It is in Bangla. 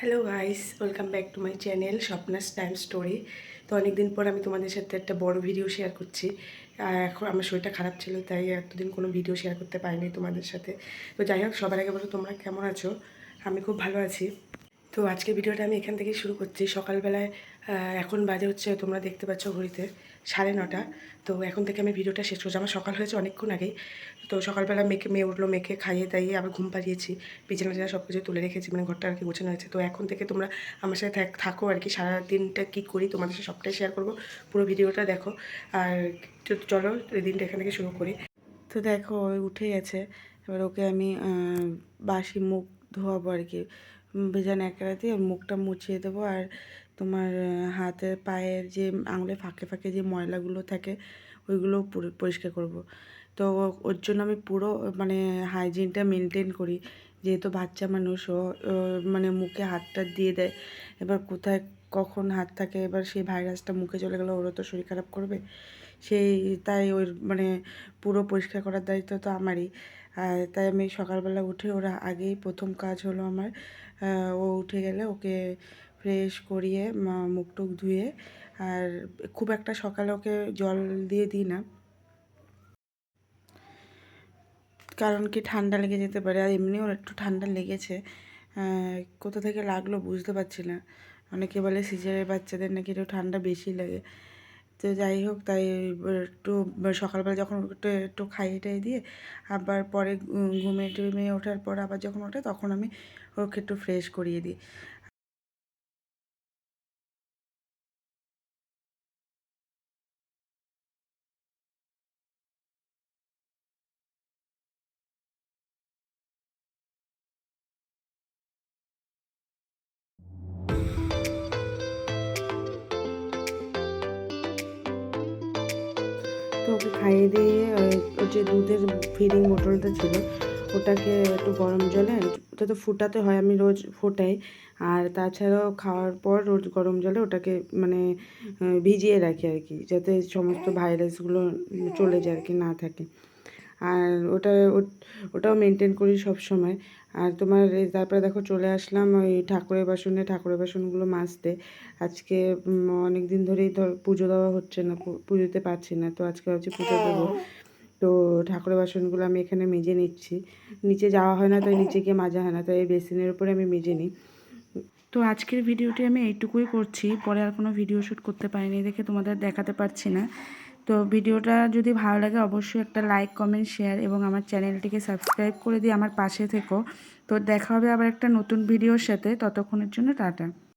Hello guys welcome back to my channel Swapna's time story তো অনেকদিন পর আমি তোমাদের সাথে একটা বড় ভিডিও শেয়ার করছি। এখন আমার শরীরটা খারাপ ছিল, তাই এতদিন কোনো ভিডিও শেয়ার করতে পারিনি তোমাদের সাথে। তো যাই হোক, সবার আগে বলো তোমরা কেমন আছো? আমি খুব ভালো আছি। তো আজকের ভিডিওটা আমি এখান থেকেই শুরু করছি। সকালবেলায় এখন বাজে হচ্ছে তোমরা দেখতে পাচ্ছ ঘড়িতে সাড়ে নটা। তো এখন থেকে আমি ভিডিওটা শেষ করছি। আমার সকাল হয়েছে অনেকক্ষণ আগেই। তো সকালবেলা মেখে মেয়ে উঠল মেখে খাইয়ে দাইয়ে আবার ঘুম পাড়িয়েছি। বিছানা টিছানা সব কিছু তুলে রেখেছি মানে ঘরটা আর কি গোছানো হয়েছে। তো এখন থেকে তোমরা আমার সাথে থাক- থাকো আর কি। সারা দিনটা কী করি তোমাদের সাথে সবটাই শেয়ার করব। পুরো ভিডিওটা দেখো। আর চলো দিনটা এখান থেকে শুরু করি। তো দেখো উঠে গেছে। এবার ওকে আমি বাসি মুখ ধোয়াবো আর কি। ভেজা ন্যাকড়া দিয়ে মুখটা মুছিয়ে দেবো আর তোমার হাতের পায়ের যে আঙুলে ফাঁকে ফাঁকে যে ময়লাগুলো থাকে, ওইগুলো পরিষ্কার করব। তো ওর জন্য আমি পুরো মানে হাইজিনটা মেনটেন করি। যেহেতু বাচ্চা মানুষ মানে মুখে হাতটা দিয়ে দেয়। এবার কোথায় কখন হাত থাকে, এবার সেই ভাইরাসটা মুখে চলে গেলে ওরও তো শরীর খারাপ করবে। সেই, তাই ওর মানে পুরো পরিষ্কার করার দায়িত্ব তো আমারই। তাই আমি সকালবেলা উঠে ওরা আগেই প্রথম কাজ হলো আমার ও উঠে গেলে ওকে ফ্রেশ করিয়ে মুখ টুক ধুয়ে, আর খুব একটা সকালে ওকে জল দিয়ে দিই না। কারণ কি ঠান্ডা লেগে যেতে পারে, আর এমনিও একটু ঠান্ডা লেগেছে কোথা থেকে লাগল বুঝতে পারছি না। অনেকে বলে সিজারের বাচ্চাদের নাকি একটু ঠান্ডা বেশি লাগে। তো যাই হোক, তাই একটু সকালবেলা যখন একটু একটু খাইয়ে টাই দিয়ে, আবার পরে ঘুমে ঘুমিয়ে টুমিয়ে ওঠার পর আবার যখন ওঠে তখন আমি ওকে একটু ফ্রেশ করিয়ে দিই। তো ওকে খাইয়ে দিয়ে, ওই যে দুধের ফিডিং বোতলটা ছিল, ওটাকে একটু গরম জলে, ওটা তো ফুটাতে হয়, আমি রোজ ফোটাই। আর তাছাড়াও খাওয়ার পর রোজ গরম জলে ওটাকে মানে ভিজিয়ে রাখি আর কি, যাতে সমস্ত ভাইরাসগুলো চলে যায় আর কি, না থাকে। আর ওটা, ওটাও মেনটেন করি সব সময় আর তোমার তারপরে দেখো চলে আসলাম ওই ঠাকুরের বাসনে, ঠাকুরের বাসনগুলো মাজতে। আজকে অনেক দিন ধরেই ধর পুজো দেওয়া হচ্ছে না পুজোতে পারছি না, তো আজকে ভাবছি পুজো দেবো। তো ঠাকুরের বাসনগুলো আমি এখানে মেজে নিচ্ছি। নিচে যাওয়া হয় না, তাই নিচে গিয়ে মাজা হয় না, তাই এই বেসিনের উপরে আমি মেজে নিই। তো আজকের ভিডিওটি আমি এইটুকুই করছি। পরে আর কোনো ভিডিও শ্যুট করতে পারিনি দেখে তোমাদের দেখাতে পারছি না। তো ভিডিওটা যদি ভালো লাগে অবশ্যই একটা লাইক কমেন্ট শেয়ার এবং আমার চ্যানেলটিকে সাবস্ক্রাইব করে দিয়ে আমার পাশে থেকো। তো দেখা হবে আবার একটা নতুন ভিডিওর সাথে। ততক্ষণের জন্য টাটা।